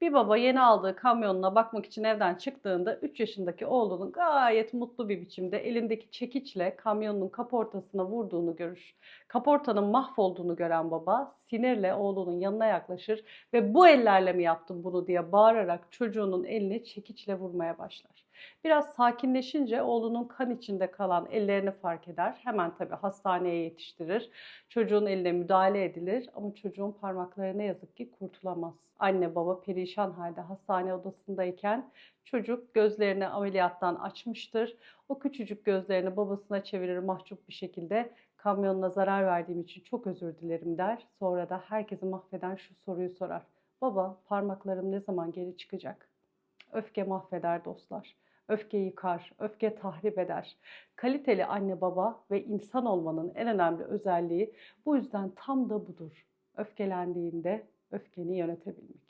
Bir baba yeni aldığı kamyonuna bakmak için evden çıktığında 3 yaşındaki oğlunun gayet mutlu bir biçimde elindeki çekiçle kamyonun kaportasına vurduğunu görür. Kaportanın mahvolduğunu gören baba sinirle oğlunun yanına yaklaşır ve bu ellerle mi yaptın bunu diye bağırarak çocuğunun eline çekiçle vurmaya başlar. Biraz sakinleşince oğlunun kan içinde kalan ellerini fark eder. Hemen tabii hastaneye yetiştirir. Çocuğun eline müdahale edilir ama çocuğun parmakları ne yazık ki kurtulamaz. Anne baba perişan halde hastane odasındayken çocuk gözlerini ameliyattan açmıştır. O küçücük gözlerini babasına çevirir mahcup bir şekilde kamyonuna zarar verdiğim için çok özür dilerim der. Sonra da herkesi mahveden şu soruyu sorar. Baba parmaklarım ne zaman geri çıkacak? Öfke mahveder dostlar. Öfke yıkar, öfke tahrip eder. Kaliteli anne baba ve insan olmanın en önemli özelliği bu yüzden tam da budur. Öfkelendiğinde öfkeni yönetebilmek.